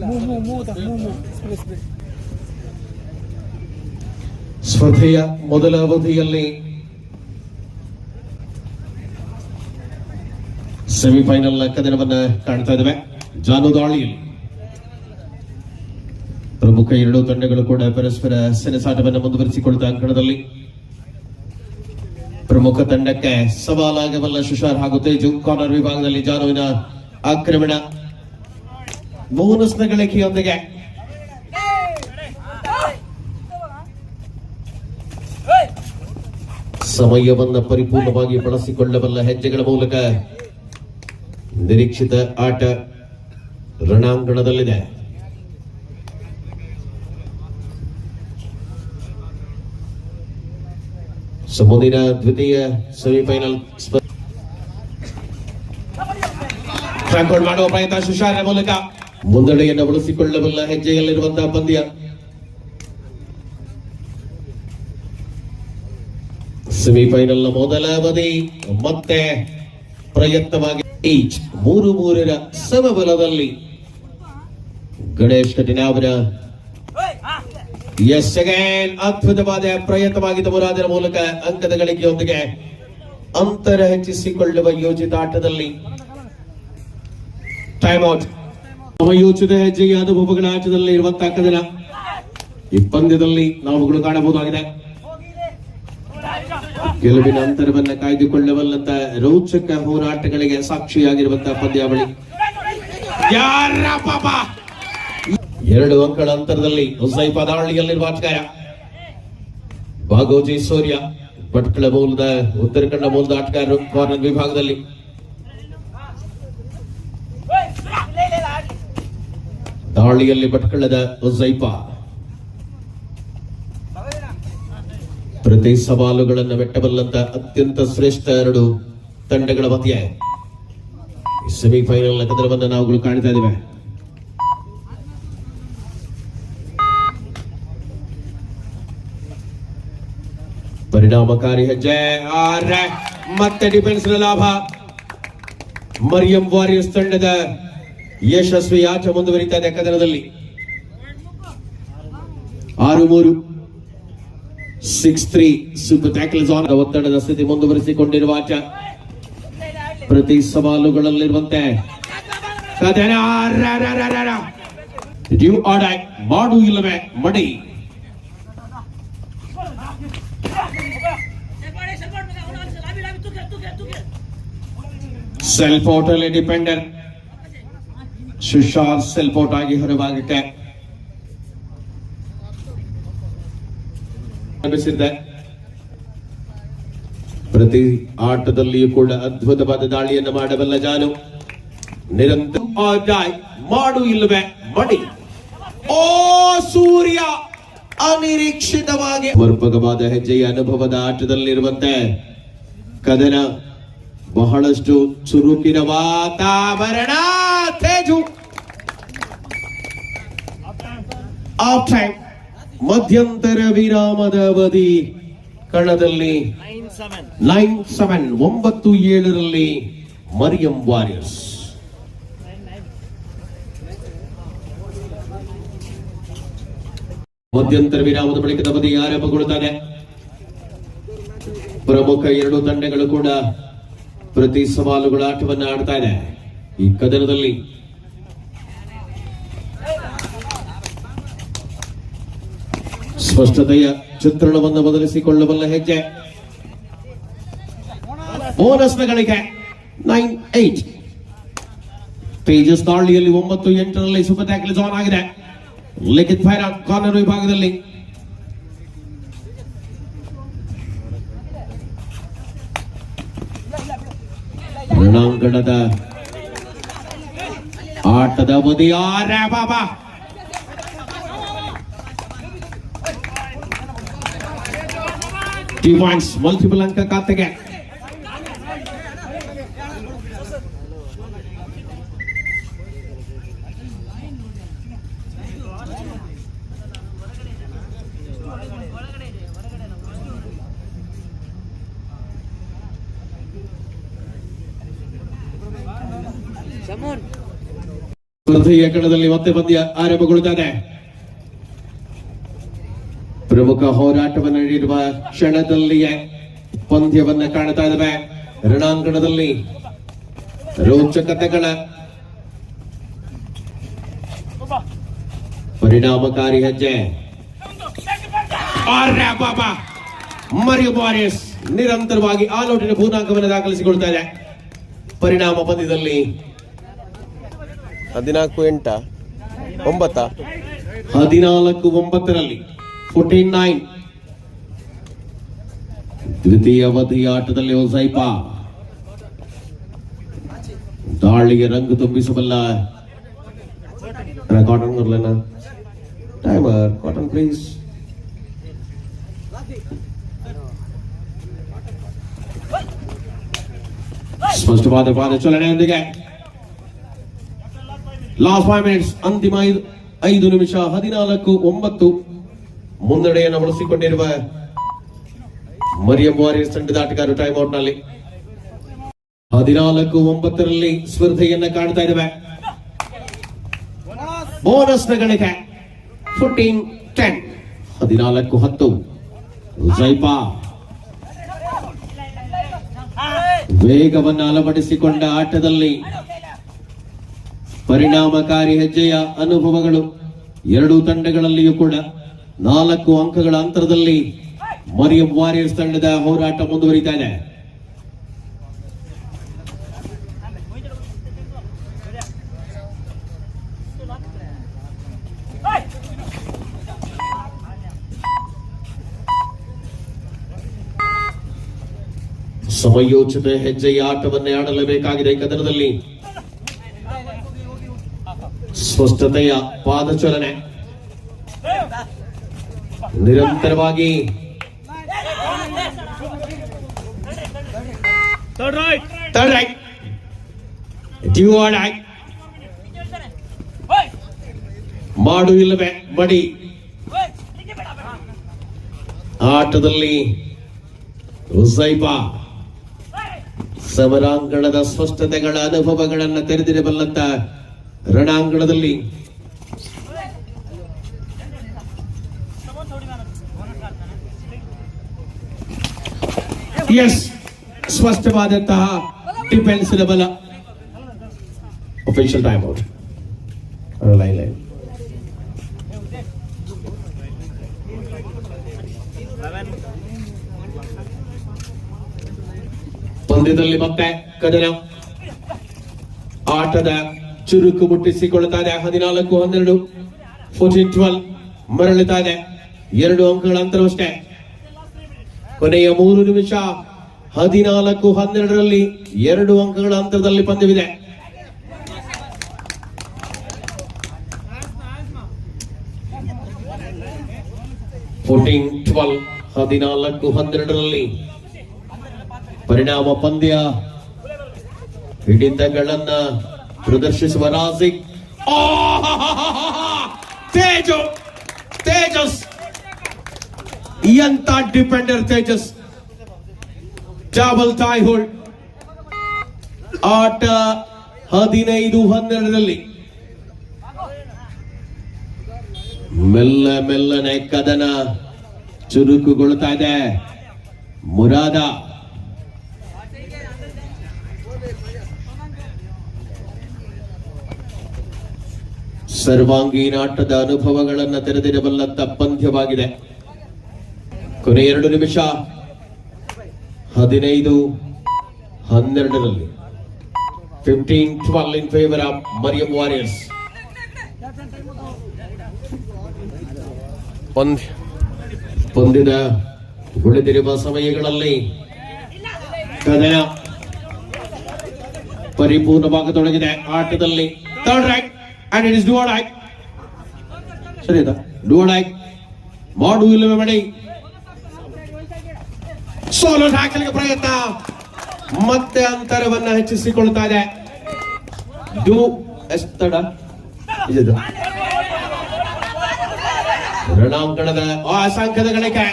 Move move move spray spray ಸ್ಪರ್ಧೆಯ ಮೊದಲ ಅವಧಿಯಲ್ಲಿ ಸೆಮಿಫೈನಲ್ ಕದನವನ್ನ ಕಾಣ್ತಾ ಇದ್ದೇವೆ ಜಾನುದಾಳಿಯಲ್ಲಿ ಪ್ರಮುಖ ಎರಡು ತಂಡಗಳು ಕೂಡ ಪರಸ್ಪರ ಸೆಣಸಾಟವನ್ನು ಮುಂದುವರಿಸಿಕೊಳ್ತಾ ಅಂಕಣದಲ್ಲಿ. ಪ್ರಮುಖ ತಂಡಕ್ಕೆ ಸವಾಲಾಗಬಲ್ಲ ಶುಷಾರ್ ಹಾಗೂ ತೇಜು. ಕಾರ್ನರ್ ವಿಭಾಗದಲ್ಲಿ ಜಾನುವಿನ ಆಕ್ರಮಣ. ಬೋನಸ್ನ ಗಳಿಕೆಯೊಂದಿಗೆ. ಸಮಯವನ್ನ ಪರಿಪೂರ್ಣವಾಗಿ ಬಳಸಿಕೊಳ್ಳಬಲ್ಲ ಹೆಜ್ಜೆಗಳ ಮೂಲಕ ನಿರೀಕ್ಷಿತ ಆಟ ರಣಾಂಗಣದಲ್ಲಿದೆ. ಸೊ ಮುಂದಿನ ದ್ವಿತೀಯ ಸೆಮಿಫೈನಲ್ ಫ್ರಾಂಕೋಡ್ ಮಾಡುವ ಪ್ರಯತ್ನ ಸುಶಾರ ಮೂಲಕ ಮುಂದಡೆಯನ್ನು ಉಳಿಸಿಕೊಳ್ಳಬಲ್ಲ ಹೆಜ್ಜೆಯಲ್ಲಿರುವಂತಹ ಪಂದ್ಯ ಸೆಮಿಫೈನಲ್ ಮೊದಲ ಅವಧಿ ಮತ್ತೆ ಪ್ರಯತ್ನವಾಗಿ ಈಚ್ ಮೂರು ಮೂರರ ಸಮಬಲದಲ್ಲಿ ಗಣೇಶ್ ಕಠಿಣಾವರ ಎಸ್ ಅಗೇನ್ ಅದ್ಭುತವಾದ ಪ್ರಯತ್ನವಾಗಿದ್ದ ಮುರಾದರ ಮೂಲಕ ಅಂಕದ ಗಳಿಕೆಯೊಂದಿಗೆ ಅಂತರ ಹೆಚ್ಚಿಸಿಕೊಳ್ಳುವ ಯೋಜಿತ ಆಟದಲ್ಲಿ ಟೈಮ್ ಔಟ್ ಸಮಯೋಚಿತ ಹೆಜ್ಜೆಗೆ ಅನುಭವಗಳ ಆಟದಲ್ಲಿ ಇರುವಂತಹ ಈ ಪಂದ್ಯದಲ್ಲಿ ನಾವುಗಳು ಕಾಣಬಹುದಾಗಿದೆ. ಗೆಲುವಿನ ಅಂತರವನ್ನ ಕಾಯ್ದುಕೊಳ್ಳಬಲ್ಲಂತ ರೋಚಕ ಹೋರಾಟಗಳಿಗೆ ಸಾಕ್ಷಿಯಾಗಿರುವಂತಹ ಪಂದ್ಯಾವಳಿ. ಯಾರ ಪಾಪ? ಎರಡು ಅಂಕಗಳ ಅಂತರದಲ್ಲಿ ಹುಸೈಫ ದಾಳಿಯಲ್ಲಿರುವ ಆಟಗಾರ ಭಾಗೋಜಿ ಸೂರ್ಯ, ಭಟ್ಕಳ ಮೂಲದ ಉತ್ತರ ಕನ್ನಡ ಮೂಲದ ಆಟಗಾರರು ಕಾರ್ನರ್ ವಿಭಾಗದಲ್ಲಿ. ದಾಳಿಯಲ್ಲಿ ಭಟ್ಕಳದ ಹುಸೈಫ. ಪ್ರತಿ ಸವಾಲುಗಳನ್ನು ಮೆಟ್ಟಬಲ್ಲಂತ ಅತ್ಯಂತ ಶ್ರೇಷ್ಠ ಎರಡು ತಂಡಗಳ ಮಧ್ಯೆ ಸೆಮಿಫೈನಲ್ ಕದನವನ್ನು ನಾವುಗಳು ಕಾಣ್ತಾ ಇದ್ದೇವೆ. ಪರಿಣಾಮಕಾರಿ ಹೆಜ್ಜೆ. ಆರೆ ಮತ್ತೆ ಡಿಫೆನ್ಸ್ ಲಾಭ. ಮರಿಯಂ ವಾರಿಯರ್ಸ್ ತಂಡದ ಯಶಸ್ವಿ ಆಟ ಮುಂದುವರಿತಾ ಇದೆ ಕದನದಲ್ಲಿ. ಆರು ಮೂರು six three super tackles on ಒತ್ತಡದ ಸ್ಥಿತಿ ಮುಂದುವರಿಸಿಕೊಂಡಿರುವ ಆಟ. ಪ್ರತಿ ಸವಾಲುಗಳಲ್ಲಿರುವಂತೆ. ಮಾಡು ಇಲ್ಲವೇ, ಮಡಿ. ಸೆಲ್ಫ್ ಔಟ್ ಡಿಪೆಂಡೆಂಟ್ ಶುಶಾರ್ ಸೆಲ್ಫ್ ಔಟ್ ಆಗಿ ಲಭಿಸಿದೆ ಪ್ರತಿ ಆಟದಲ್ಲಿಯೂ ಕೂಡ ಅದ್ಭುತವಾದ ದಾಳಿಯನ್ನು ಮಾಡಬಲ್ಲ ಜಾನು. ನಿರಂತರ ಮಾಡು ಇಲ್ಲವೇ ಮಡಿ ಓ ಸೂರ್ಯ, ಅನಿರೀಕ್ಷಿತವಾಗಿ. ಸಮರ್ಪಕವಾದ ಹೆಜ್ಜೆಯ ಅನುಭವದ ಆಟದಲ್ಲಿರುವಂತೆ ಕದನ ಬಹಳಷ್ಟು ಚುರುಕಿನ ವಾತಾವರಣ ತೇಜು. ಆಫ್ ಮಧ್ಯಂತರ ವಿರಾಮದ ಅವಧಿ ಕಣದಲ್ಲಿ ನೈನ್ ಸೆವೆನ್, ಒಂಬತ್ತು ಏಳರಲ್ಲಿ ಮರಿಯಂ ವಾರಿಯರ್ಸ್. ಮಧ್ಯಂತರ ವಿರಾಮದ ಬಳಿಕದ ಅವಧಿ ಆರಂಭಗೊಳ್ಳುತ್ತಾನೆ. ಪ್ರಮುಖ ಎರಡು ತಂಡಗಳು ಕೂಡ ಪ್ರತಿ ಸವಾಲುಗಳ ಆಟವನ್ನು ಆಡ್ತಾ ಇದೆ. ಈ ಕದನದಲ್ಲಿ ಸ್ಪಷ್ಟತೆಯ ಚಿತ್ರಣವನ್ನು ಬದಲಿಸಿಕೊಳ್ಳಬಲ್ಲ ಹೆಜ್ಜೆ. ಬೋನಸ್ನ ಗಳಿಕೆ. ನೈನ್ ಏಟ್ ತೇಜಸ್ ದಾಳಿಯಲ್ಲಿ ಒಂಬತ್ತು, ಎಂಟರಲ್ಲಿ ಸೂಪರ್ ಜಾನ್ ಆಗಿದೆ. ಲಿಖಿತ್ ಫೈರ್ ಕಾರ್ನರ್ ವಿಭಾಗದಲ್ಲಿ. ರಣಾಂಗಣದ ಆಟದ ಮುದಿಯಾರ ಬಾಬಾ. ಪಾಯಿಂಟ್ಸ್ ಮಲ್ಟಿಪಲ್ ಅಂಕ ಖಾತೆಗೆ. ಸ್ಪರ್ಧೆಯ ಕಣದಲ್ಲಿ ಮತ್ತೆ ಪಂದ್ಯ ಆರಂಭಗೊಳ್ಳುತ್ತದೆ. ಪ್ರಮುಖ ಹೋರಾಟವನ್ನು ನೀಡಿರುವ ಕ್ಷಣದಲ್ಲಿಯೇ ಪಂದ್ಯವನ್ನು ಕಾಣ್ತಾ ಇದ್ದಾವೆ ರಣಾಂಗಣದಲ್ಲಿ ರೋಚಕತೆಗಳ ಪರಿಣಾಮಕಾರಿ ಹೆಜ್ಜೆ. ಮರಿಯು ಬಾರಿಯಸ್ ನಿರಂತರವಾಗಿ ಆಲೋಟಿನ ಪೂರ್ಣಾಂಕವನ್ನು ದಾಖಲಿಸಿಕೊಳ್ತಾ ಇದೆ ಪರಿಣಾಮ ಪಂದ್ಯದಲ್ಲಿ ಹದಿನಾಲ್ಕು ಎಂಟ? ಒಂಬತ್ತ? ಹದಿನಾಲ್ಕು ಒಂಬತ್ತರಲ್ಲಿ ಫೋರ್ಟೀನ್ ನೈನ್ ದ್ವಿತೀಯ ಅವಧಿ ಆಟದಲ್ಲಿ ಹೊಸೈಪ ದಾಳಿಗೆ ರಂಗು ತುಂಬಿಸಬಲ್ಲ. ಕಾಟನ್ ಬರ್ಲನ ಟೈಮರ್ ಕಾಟನ್ ಪ್ಲೀಸ್ ಸ್ಪಷ್ಟವಾದ ಪಾದ ಲಾಸ್ಟ್ ಫೈವ್ ಮಿನಿಟ್ಸ್ ಅಂತಿಮ ಐದು ಐದು ನಿಮಿಷ ಹದಿನಾಲ್ಕು ಒಂಬತ್ತು. ಮುನ್ನಡೆಯನ್ನು ಉಳಿಸಿಕೊಂಡಿರುವ ಮರಿಯಂ ವಾರಿಯರ್ಸ್ ತಂಡದ ಆಟಗಾರರು ಟೈಮ್ ಔಟ್ನಲ್ಲಿ. ಹದಿನಾಲ್ಕು ಒಂಬತ್ತರಲ್ಲಿ ಸ್ಪರ್ಧೆಯನ್ನ ಕಾಣ್ತಾ ಇದ್ದಾವೆ ಬೋನಸ್ನ ಗಣಿಕೆ ಫೋರ್ಟೀನ್ ಟೆನ್ ಹದಿನಾಲ್ಕು, ಹತ್ತು. ಜೈಪಾ ವೇಗವನ್ನು ಅಳವಡಿಸಿಕೊಂಡ ಆಟದಲ್ಲಿ ಪರಿಣಾಮಕಾರಿ ಹೆಜ್ಜೆಯ ಅನುಭವಗಳು ಎರಡೂ ತಂಡಗಳಲ್ಲಿಯೂ ಕೂಡ ನಾಲ್ಕು ಅಂಕಗಳ ಅಂತರದಲ್ಲಿ ಮರಿಯಂ ವಾರಿಯರ್ಸ್ ತಂಡದ ಹೋರಾಟ ಮುಂದುವರಿತಾ ಇದೆ. ಸಮಯೋಚಿತ ಹೆಜ್ಜೆಯ ಆಟವನ್ನೇ ಆಡಲೇಬೇಕಾಗಿದೆ ಕದನದಲ್ಲಿ. ಸ್ಪಷ್ಟತೆಯ ಪಾದಚಲನೆ. ನಿರಂತರವಾಗಿ. ಮಾಡು ಇಲ್ಲವೇ? ಮಡಿ. ಆಟದಲ್ಲಿ ಹುಸೈಬ ಸಮರಾಂಗಣದ ಸ್ಪಷ್ಟತೆಗಳ ಅನುಭವಗಳನ್ನು ತೆರೆದಿರಬಲ್ಲಂತ ರಣಾಂಗಣದಲ್ಲಿ. ಎಸ್ ಸ್ಪಷ್ಟವಾದಂತಹ ಡಿಫೆನ್ಸಿನ ಬಲ. Official time out line line ಪಂದ್ಯದಲ್ಲಿ ಮತ್ತೆ ಕದನ. ಆಟದ ಚುರುಕು ಮುಟ್ಟಿಸಿಕೊಳ್ಳುತ್ತಾರೆ ಹದಿನಾಲ್ಕು, ಹನ್ನೆರಡು ಫೋರ್ಟೀನ್ ಟ್ವೆಲ್ ಮರಳುತ್ತಾ ಇದೆ ಎರಡು ಅಂಕಗಳ ಅಂತರವಷ್ಟೇ. ಕೊನೆಯ ಮೂರು ನಿಮಿಷ, ಹದಿನಾಲ್ಕು, ಹನ್ನೆರಡರಲ್ಲಿ ಎರಡು ಅಂಕಗಳ ಅಂತರದಲ್ಲಿ ಪಂದ್ಯವಿದೆ. ಫೋರ್ಟೀನ್ ಟ್ವೆಲ್ ಹದಿನಾಲ್ಕು, ಹನ್ನೆರಡರಲ್ಲಿ ಪರಿಣಾಮ ಪಂದ್ಯ. ಹಿಡಿತಗಳನ್ನ ಪ್ರದರ್ಶಿಸುವ ನಾಸಿಕ್ ತೇಜು ತೇಜಸ್ ಎಂತ defender Tejas double thigh hold ಆಟ ಹದಿನೈದು ಹನ್ನೆರಡರಲ್ಲಿ. ಮೆಲ್ಲ ಮೆಲ್ಲನೆ ಕದನ ಚುರುಕುಗೊಳ್ತಾ ಇದೆ. ಮುರಾದ. ಅನುಭವಗಳನ್ನು ಅನುಭವಗಳನ್ನ ತೆರೆದಿರಬಲ್ಲಂತ ಪಂದ್ಯವಾಗಿದೆ. ಕೊನೆ ಎರಡು ನಿಮಿಷ. ಹದಿನೈದು, ಹನ್ನೆರಡರಲ್ಲಿ. Fifteen twelve in favour of Mariam warriors ಪಂದ್ಯ, ಪಂದ್ಯದ ಉಳಿದಿರುವ ಸಮಯಗಳಲ್ಲಿ ಕದನ ಪರಿಪೂರ್ಣವಾಗತೊಡಗಿದೆ. ಆಟದಲ್ಲಿ third right and it is dude I ಸರಿ ಡೂಡ್ ಆಯ್ ಮಾಡು ಇಲ್ಲವೇ ಮಾಡಿ ಸೋಲೋ ಹಾಕಲಿಕ್ಕೆ ಪ್ರಯತ್ನ ಮತ್ತೆ ಅಂತರವನ್ನ ಹೆಚ್ಚಿಸಿಕೊಳ್ತಾ ಇದೆ ಡೂ ಎಷ್ಟಡ ಇದು ರಣಾಂಗಣದ ಅಸಂಖ್ಯದ ಗಳಿಕೆ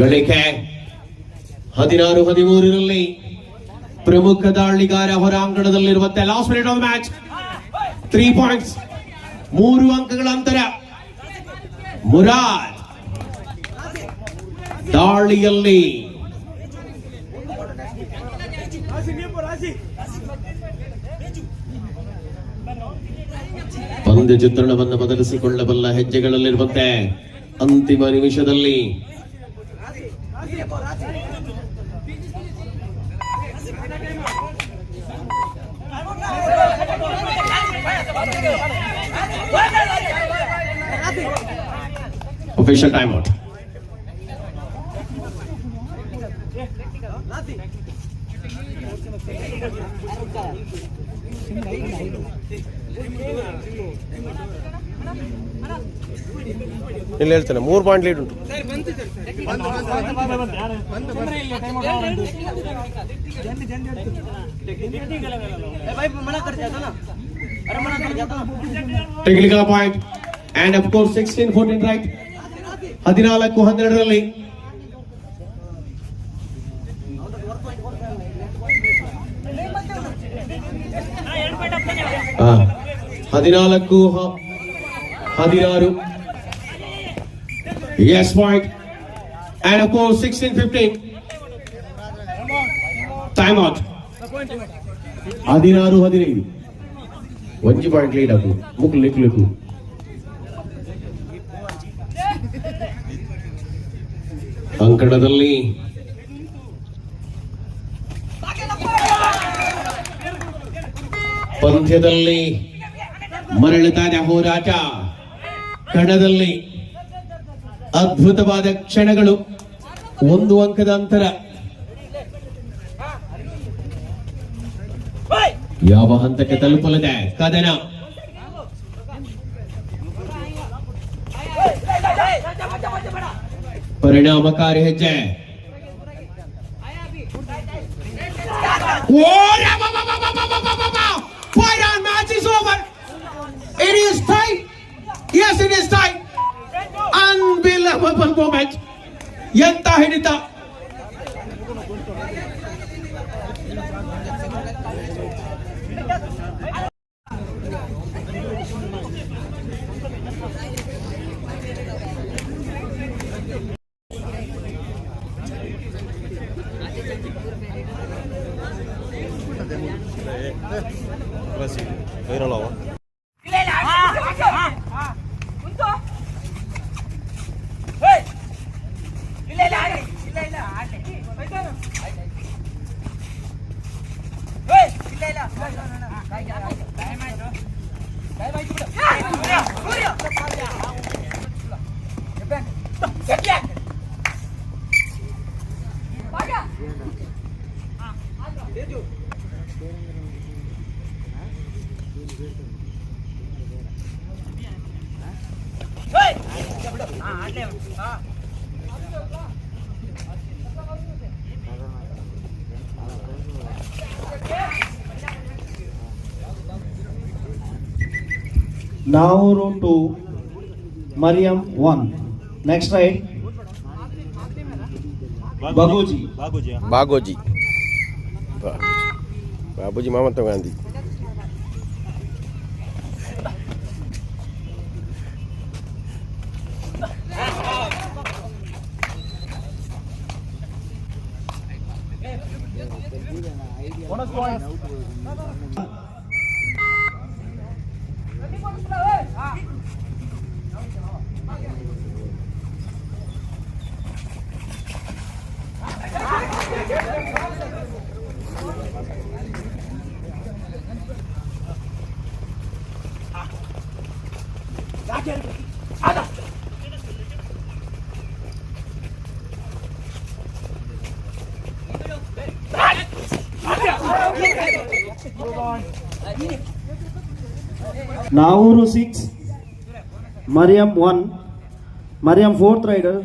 ಗಳಿಕೆ ಹದಿನಾರು, ಹದಿಮೂರರಲ್ಲಿ ಪ್ರಮುಖ ದಾಳಿಗಾರ ಹೊರಾಂಗಣದಲ್ಲಿರುವಂತೆ last minute of match three points ಮೂರು ಅಂಕಗಳ ಅಂತರ. ಮುರಾದ್ ದಾಳಿಯಲ್ಲಿ ಪಂದ್ಯ ಚಿತ್ರಣವನ್ನು ಬದಲಿಸಿಕೊಳ್ಳಬಲ್ಲ ಹೆಜ್ಜೆಗಳಲ್ಲಿರುವಂತೆ ಅಂತಿಮ ನಿಮಿಷದಲ್ಲಿ official timeout. ಇಲ್ಲಿ నేను వెళ్తాను మూడు పాయింట్ లీడ్ ఉంటుంది technical point and of sixteen fourteen Yes, Mark. And of course, 16 15. Timeout. Adinaru Hadiri. What you point lead up? Book little. Uncle ಪಂದ್ಯದಲ್ಲಿ ಮರಳಿದ ಹೋರಾಟ ಕಣದಲ್ಲಿ अद्भुतव क्षण अंक अंतर यहाँ तलपल कदन पिणामकारी हज्जे Yes, it is time. Lah unbelievable moment. Yang tahi ni tak Nauru to Mariam 1. Next right. Bagoji. Bagoji. Bagoji. Bagoji Mamata Gandhi. Nauru 6, Mariam 1, Mariam 4th rider,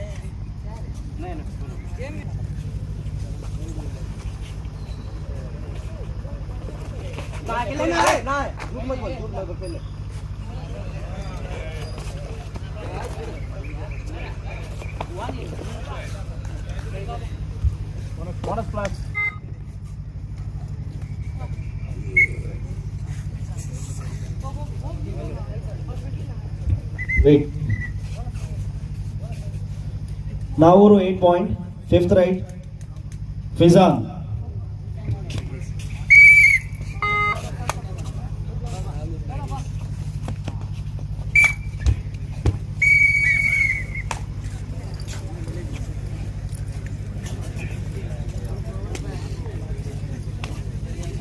Bonus plus. Wait. Nauru 8 point, 5th right. Fizan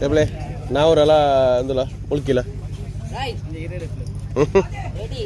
ಟೇಬ್ಲೆ ನಾವ್ರಲ್ಲ ಅಂದಲ್ಲ ಉಳ್ಕಿಲ್ಲ Right. Ready.